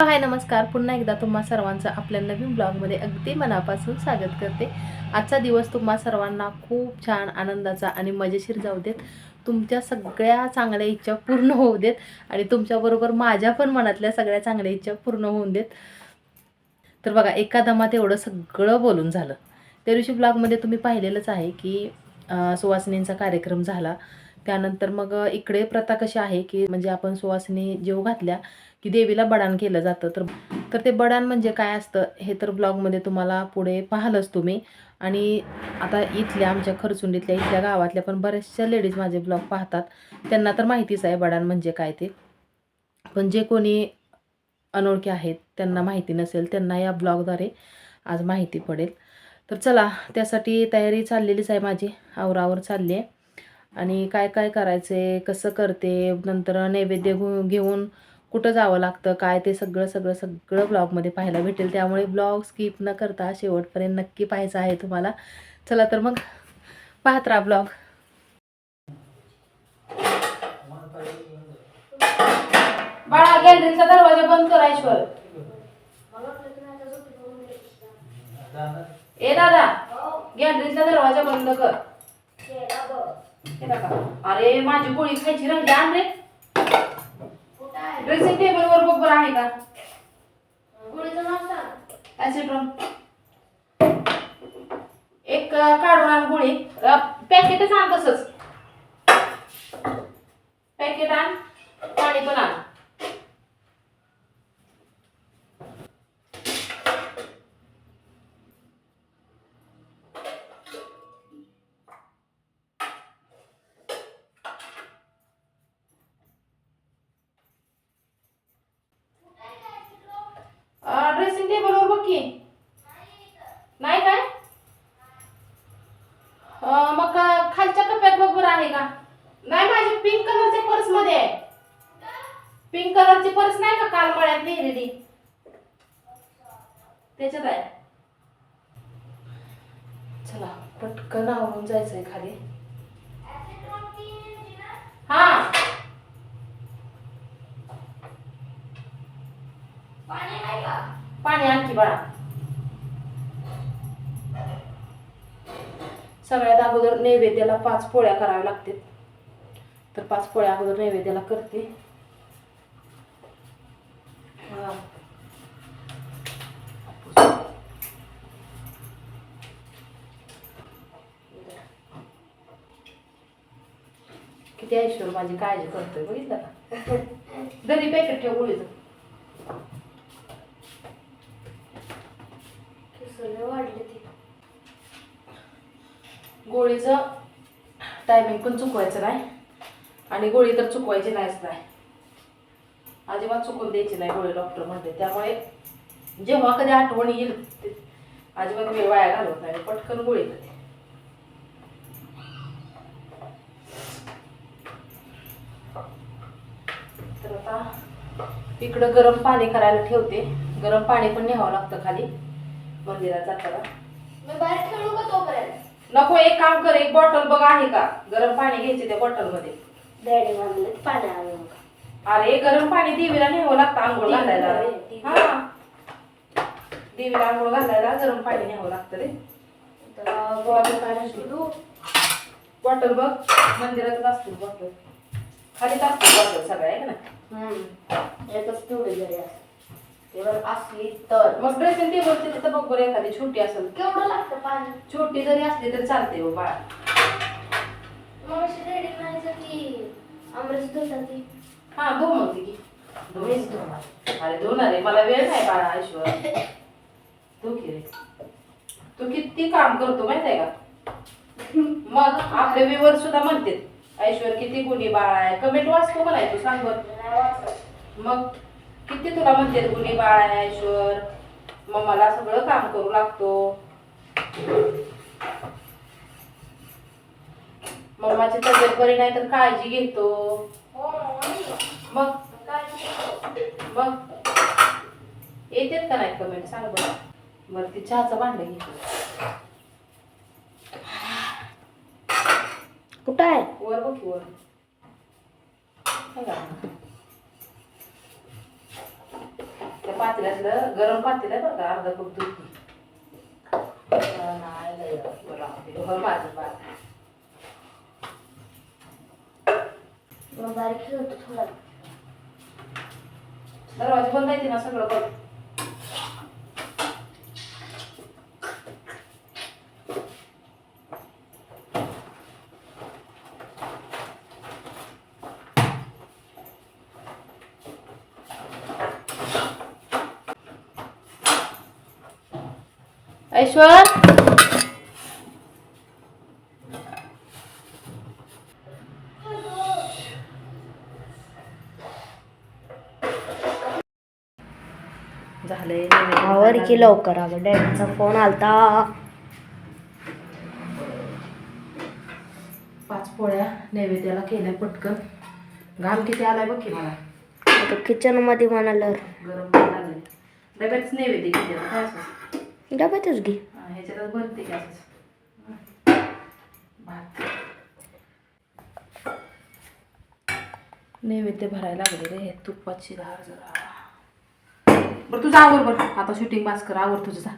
हाय नमस्कार. पुन्हा एकदा तुम्हा सर्वांचं आपल्या नवीन ब्लॉगमध्ये अगदी मनापासून स्वागत करते. आजचा दिवस तुम्हा सर्वांना खूप छान आनंदाचा आणि मजेशीर जाऊ देत. तुमच्या सगळ्या चांगल्या इच्छा पूर्ण होऊ देत आणि तुमच्याबरोबर माझ्या पण मनातल्या सगळ्या चांगल्या इच्छा पूर्ण होऊन देत. तर बघा एका दमात एवढं सगळं बोलून झालं. त्या दिवशी ब्लॉगमध्ये तुम्ही पाहिलेलंच आहे की सुवासिनींचा कार्यक्रम झाला. त्यानंतर मग इकडे प्रथा कशी आहे की म्हणजे आपण सुवासिनी जेव घातल्या की देवीला बडान केलं जातं. तर तर ते बडान म्हणजे काय असतं हे तर ब्लॉगमध्ये तुम्हाला पुढे पाहालच तुम्ही. आणि आता इथल्या आमच्या खरचुंडीतल्या इथल्या गावातल्या पण बऱ्याचशा लेडीज माझे ब्लॉग पाहतात. त्यांना तर माहितीच आहे बडान म्हणजे काय ते. पण जे कोणी अनोळखी आहेत त्यांना माहिती नसेल त्यांना या ब्लॉगद्वारे आज माहिती पडेल. तर चला त्यासाठी तयारी चाललेलीच आहे माझी. आवरावर चालली आहे. आणि काय काय करायचं आहे कसं करते नंतर नैवेद्य घेऊन कुठं जावं लागतं काय ते सगळं सगळं सगळं ब्लॉगमध्ये पाहायला भेटेल. त्यामुळे ब्लॉग स्किप न करता शेवटपर्यंत नक्की पाहायचं आहे तुम्हाला. चला तर मग पाहत राहा ब्लॉग बाळा गॅलरीचा दरवाजा बंद कर ऐश्वर. ए दादा गॅलरीचा दरवाजा बंद कर. हे बघा. अरे माझी गोळी खायची राहिली आण रे. ड्रेसिंग टेबल वर बरोबर आहे का? ऍसिड्रॉन एक अं, काढून आण गोळी. पॅकेटच आण तसंच. पॅकेट आण. पाणी पण आण ड्रेसिंग टेबलवर बघ की नाही काय अं, मग अं, खालच्या कप्प्यात बघ बरं आहे का नाही माझी पिंक कलरच्या पर्समध्ये आहे पिंक कलरची पर्स नाही का काल मळ्यात नेलेली त्याच्यात आहे चला पटकन आवरून जायचंय खाली. हा. पाणी आणखी बाळा. सगळ्यात अगोदर नैवेद्याला पाच पोळ्या कराव्या लागतील. तर पाच पोळ्या अगोदर नैवेद्याला करते हा. किती ऐश्वर माझी काळजी करतोय बघितलं का? घरी पॅकेट ठेव गोळीचं. गोळीचं टायमिंग पण चुकवायचं नाही. आणि गोळी तर चुकवायची नाहीच नाही. अजिबात चुकून द्यायची नाही गोळी डॉक्टर म्हणते. त्यामुळे जेव्हा कधी आठवण येईल ते अजिबात वेळ वाया घालवत नाही. पटकन गोळी करते तर आता इकडं गरम पाणी करायला ठेवते. गरम पाणी पण न्यावं लागतं खाली. मंदिरात जाताना. मी बाहेर खेळू का तोपर्यंत? नको एक काम कर एक बॉटल बघ आहे का? गरम पाणी घ्यायचे त्या बॉटलमध्ये. डॅडी म्हणले पाणी आणू अरे गरम पाणी देवीला न्यावं लागतं आंघोळ घालायला. देवीला. हा. देवीला आंघोळ घालायला गरम पाणी न्यावं लागतं रे. बॉटल पाणी पिऊ बॉटल बघ. मंदिरातच असतो बॉटल खालीच असतो बॉटल सगळ्या आहे का ना एकच तेवढी जरी असं. तेवढं असली तर. मग ड्रेसिंग टेबल तिथं बघ बरं एखादी छोटी असेल केवढं लागतं पाणी? छोटी जरी असली तरी चालते हो बाळा. मग अशी डॅडी म्हणायचं की आमरस धुतात. हा धो मग ती. मीच धुणार. अरे धुणार आहे. मला वेळ नाही बाळा ऐश्वर तू की रे. तू किती काम करतो माहीत आहे का? मग आपले विवर सुद्धा म्हणते ऐश्वर किती गुणी बाळ आहे. कमेंट वाचतो मला तू सांग बर मग किती तुला म्हणते गुणी बाळ आहे ऐश्वर? मग मला सगळं काम करू लागतो. मम्माची तब्येत बरी नाही तर काळजी घेतो. हो. मग? काय मग? येतात का नाही कमेंट सांग बरं. बरं ती चहाचं भांडं घे. कुठं आहे? वर बघ वर बघा. पातेल्यातलं गरम पातेलं बरं का अर्धा कप दूध आहे. बारीक दरवाजा बंद आहे ना सगळं बघ ऐश्वर? झालंय. आवर की लवकर अगं डॅडीचा फोन आलता. पाच पोळ्या नैवेद्याला केल्या पटकन. घाम किती आलाय बघ की मला. आता किचनमध्ये म्हणाल गरम लागले डब्यातच नैवेद्य किती आता काय असं? डब्यातच घे. हा, ह्याच्यातच भात. नैवेद्य भरायला लागले रे तुपाची धार जरा. बरं तुझं आवर बरं. आता शूटिंग पास कर आवर तुझं जा.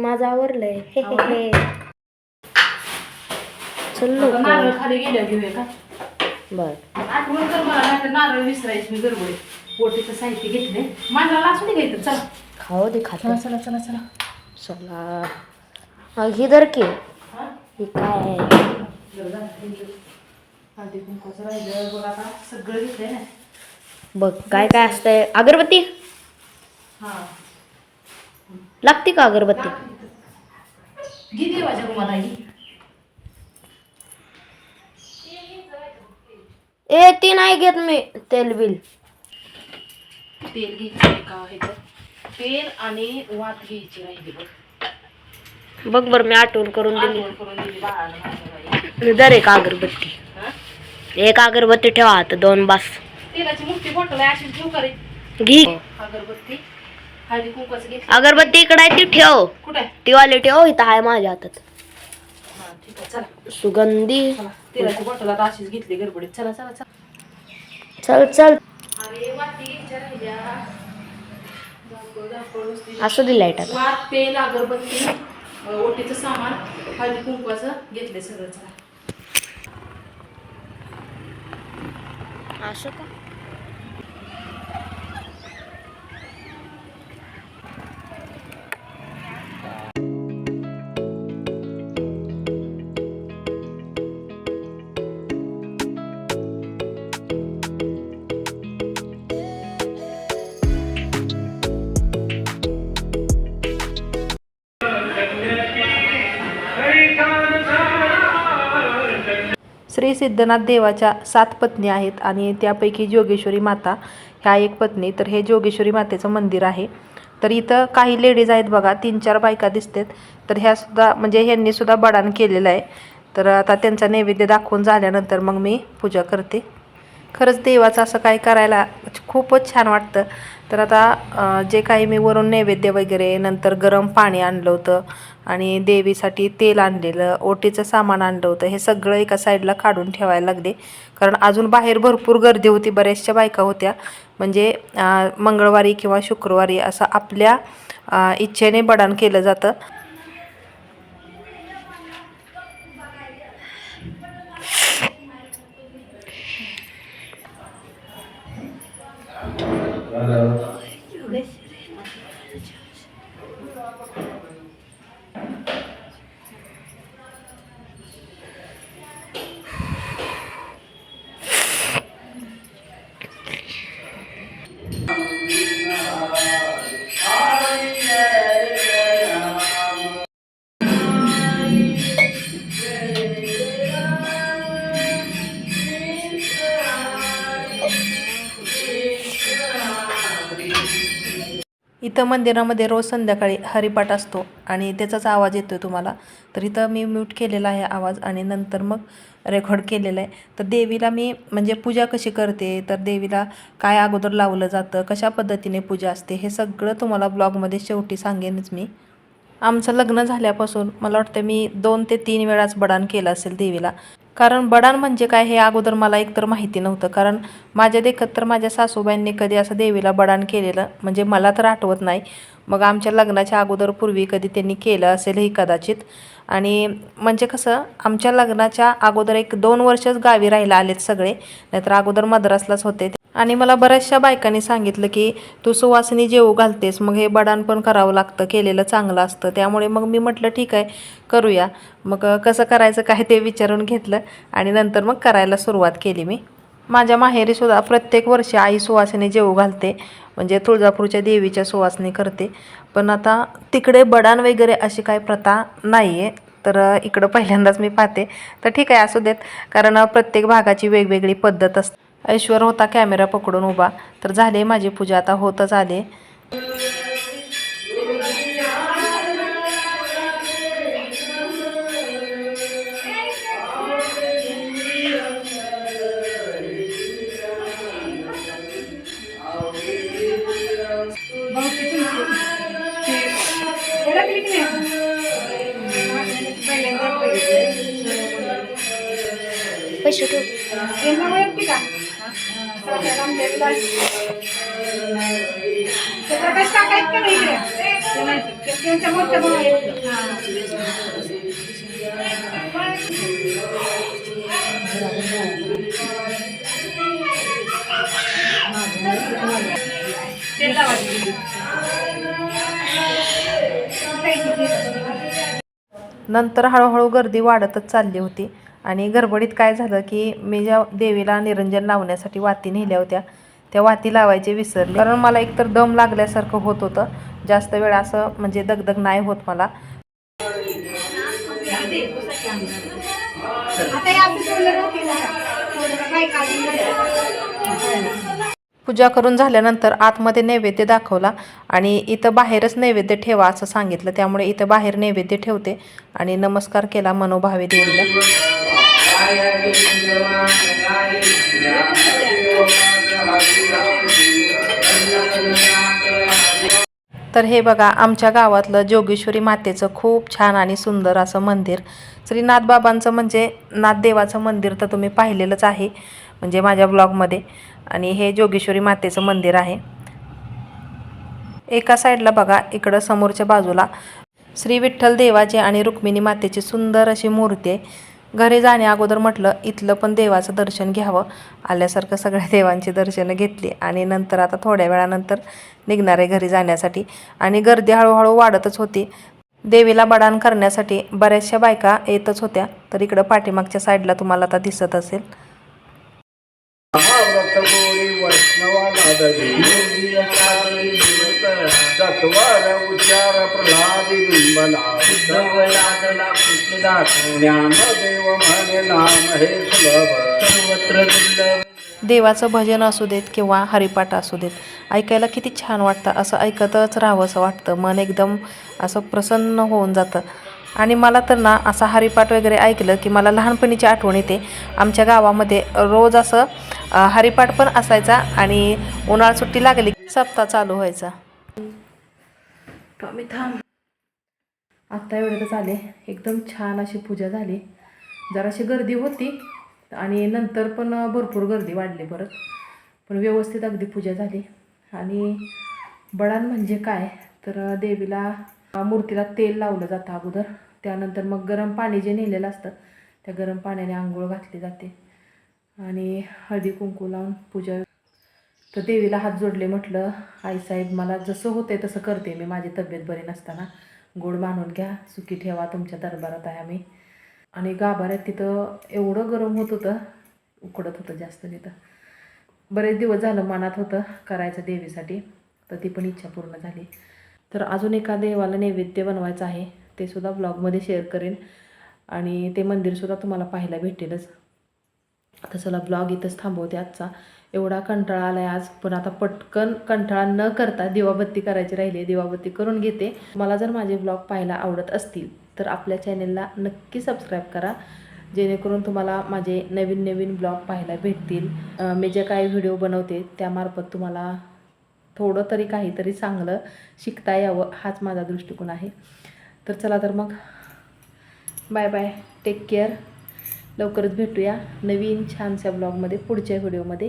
माझं आवरलंय हे हे हे. चल नारळ खाली गेल्या घेऊया का? बर. आठवण कर मला नारळ विसरायची मी गडबडी पोटीचं साहित्य घेतले मांडला असू दे घ्यायचं चला. खाऊ दे चला चला चला चला. चला. हा, ही धर की. ही काय आहे? बघ काय काय असतंय. अगरबत्ती? लागते का अगरबत्ती? ए ती नाही घेत मी तेल बिल. तेल घ्यायचं का तेल आणि वात घ्यायची राहिली बघ. बघ बर मी आठवण करून दिली. आठवण करून दिली बाळानं माझ्या बाई. धर एक अगरबत्ती. हा? एक अगरबत्ती ठेवा आता दोन बास. तेलाची मोठी बॉटल आहे अशी ठेव घी. अगरबत्ती. हळदी कुंकवाचं घे. अगरबत्ती इकडे आहे ती ठेव. कुठे आहे? ती वाली ठेव इथं आहे माझ्या हातात. हा ठीक आहे चला. सुगंधी. चला तेलाची बॉटल आता अशीच घेतली गडबडीत. चला चला चला. चल चल. अरे वाटी घ्यायच्या राहिल्या. असं दिलं लाइट आता वात तेल अगरबत्ती ओटीचं सामान हळदी कुंकवाचं घेतले सगळं. चला. असं का? श्री सिद्धनाथ देवाच्या सात पत्नी आहेत आणि त्यापैकी जोगेश्वरी माता ह्या एक पत्नी. तर हे जोगेश्वरी मातेचं मंदिर आहे. तर इथं काही लेडीज आहेत बघा तीन चार बायका दिसतात. तर ह्यासुद्धा म्हणजे ह्यांनीसुद्धा बडान केलेलं आहे. तर आता त्यांचा नैवेद्य दाखवून झाल्यानंतर मग मी पूजा करते. खरंच देवाचं असं काही करायला खूपच छान वाटतं. तर आता जे काही मी वरून नैवेद्य वगैरे नंतर गरम पाणी आणलं होतं आणि देवीसाठी तेल आणलेलं ओटीचं सामान आणलं होतं हे सगळं एका साईडला काढून ठेवायला लागले. कारण अजून बाहेर भरपूर गर्दी होती बऱ्याचशा बायका होत्या. म्हणजे मंगळवारी किंवा शुक्रवारी असं आपल्या इच्छेने बडान केलं जातं. इथं मंदिरामध्ये रोज संध्याकाळी हरिपाठ असतो आणि त्याचाच आवाज येतो आहे तुम्हाला. तर इथं मी म्यूट केलेला आहे आवाज आणि नंतर मग रेकॉर्ड केलेलं आहे. तर देवीला मी म्हणजे पूजा कशी करते तर देवीला काय अगोदर लावलं जातं कशा पद्धतीने पूजा असते हे सगळं तुम्हाला ब्लॉगमध्ये शेवटी सांगेनच मी. आमचं लग्न झाल्यापासून मला वाटतं मी दोन ते तीन वेळाच बडान केलं असेल देवीला. कारण बडान म्हणजे काय हे अगोदर मला एकतर माहिती नव्हतं. कारण माझ्या देखत तर माझ्या सासूबाईंनी कधी असं देवीला बडान केलेलं म्हणजे मला तर आठवत नाही. मग आमच्या लग्नाच्या अगोदर पूर्वी कधी त्यांनी केलं असेलही कदाचित. आणि म्हणजे कसं आमच्या लग्नाच्या अगोदर एक दोन वर्षच गावी राहायला आलेत सगळे. नाहीतर अगोदर मद्रासलाच होते. आणि मला बऱ्याचशा बायकांनी सांगितलं की तू सुवासिनी जेवू घालतेस मग हे बडान पण करावं लागतं केलेलं चांगलं असतं. त्यामुळे मग मी म्हटलं ठीक आहे करूया. मग कसं करायचं काय ते विचारून घेतलं आणि नंतर मग करायला सुरुवात केली मी. माझ्या माहेरीसुद्धा प्रत्येक वर्षी आई सुवासिनी जेवू घालते म्हणजे तुळजापूरच्या देवीच्या सुवासनी करते. पण आता तिकडे बडान वगैरे अशी काही प्रथा नाही आहे तर इकडं पहिल्यांदाच मी पाहते. तर ठीक आहे असू देत. कारण प्रत्येक भागाची वेगवेगळी पद्धत असते. ऐश्वर होता कॅमेरा पकडून उभा. तर झाले माझी पूजा आता होतच आले. नंतर हळूहळू गर्दी वाढतच चालली होती. आणि गडबडीत काय झालं की मी ज्या देवीला निरंजन लावण्यासाठी वाती नेल्या होत्या त्या वाती लावायचे विसरले. कारण मला एकतर दम लागल्यासारखं होत होतं. जास्त वेळ असं म्हणजे दगदग नाही होत मला. पूजा करून झाल्यानंतर आतमध्ये नैवेद्य दाखवला आणि इथं बाहेरच नैवेद्य ठेवा असं सांगितलं. त्यामुळे इथं बाहेर नैवेद्य ठेवते आणि नमस्कार केला मनोभावे देवीला. तर हे बघा आमच्या गावातलं जोगेश्वरी मातेचं खूप छान आणि सुंदर असं मंदिर. श्री नाथबाबांचं म्हणजे नाथदेवाचं मंदिर तर तुम्ही पाहिलेलंच आहे म्हणजे माझ्या ब्लॉगमध्ये. आणि हे जोगेश्वरी मातेचं मंदिर आहे. एका साईडला बघा इकडं समोरच्या बाजूला श्री विठ्ठल देवाचे आणि रुक्मिणी मातेची सुंदर अशी मूर्ती आहे. घरी जाण्या अगोदर म्हटलं इथलं पण देवाचं दर्शन घ्यावं. आल्यासारखं सगळ्या देवांची दर्शनं घेतली आणि नंतर आता थोड्या वेळानंतर निघणार आहे घरी जाण्यासाठी. आणि गर्दी हळूहळू वाढतच होती. देवीला बडान करण्यासाठी बऱ्याचशा बायका येतच होत्या. तर इकडं पाठीमागच्या साईडला तुम्हाला आता दिसत असेल. तत्वार उच्चार प्रल्हादी बिंबला ज्ञानदेव म्हणे नाम हे सुलभ. सर्वत्र देवाचं भजन असू देत किंवा हरिपाठ असू देत ऐकायला किती छान वाटतं असं ऐकतच राहावं असं वाटतं मन एकदम असं प्रसन्न होऊन जातं. आणि मला तर ना असा हरिपाठ वगैरे ऐकलं की मला लहानपणीची आठवण येते. आमच्या गावामध्ये रोज असं हरिपाठ पण असायचा आणि उन्हाळा सुट्टी लागली की सप्ताह चालू व्हायचा. टॉमी थांब आत्ता एवढ्यातच आले एकदम छान अशी पूजा झाली. जराशी गर्दी होती आणि नंतर पण भरपूर गर्दी वाढली परत. पण व्यवस्थित अगदी पूजा झाली. आणि बडान म्हणजे काय? तर देवीला मूर्तीला तेल लावलं जातं अगोदर. त्यानंतर मग गरम पाणी जे नेलेलं असतं त्या गरम पाण्याने आंघोळ घातली जाते. आणि हळदी कुंकू लावून पूजा तर देवीला हात जोडले म्हटलं आईसाहेब मला जसं होते तसं करते मी माझी तब्येत बरी नसताना. गोड मानून घ्या सुखी ठेवा तुमच्या दरबारात आहे आम्ही. आणि गाभाऱ्यात तिथं एवढं गरम होत होतं उकडत होतं जास्त तिथं. बरेच दिवस झालं मनात होतं करायचं देवीसाठी तर ती पण इच्छा पूर्ण झाली. तर अजून एका देवाला नैवेद्य बनवायचं आहे ते सुद्धा ब्लॉगमध्ये शेअर करेन. आणि ते मंदिरसुद्धा तुम्हाला पाहायला भेटेलच. तसं चला ब्लॉग इथंच थांबवते आजचा. एवढा कंटाळा आलाय आज. पण आता पटकन कंटाळा न करता दिवाबत्ती करायची राहिली दिवाबत्ती करून घेते. मला जर माझे ब्लॉग पाहायला आवडत असतील तर आपल्या चॅनेलला नक्की सबस्क्राईब करा. जेणेकरून तुम्हाला माझे नवीन नवीन ब्लॉग पाहायला भेटतील. मी जे काही व्हिडिओ बनवते त्यामार्फत तुम्हाला थोडं तरी काहीतरी चांगलं शिकता यावं हाच माझा दृष्टिकोन आहे. तर चला तर मग. बाय बाय टेक केअर लवकरच भेटूया नवीन छानशा ब्लॉगमध्ये पुढच्या व्हिडिओमध्ये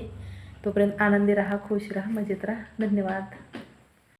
तोपर्यंत आनंदी राहा खुश राहा मजेत राहा. धन्यवाद.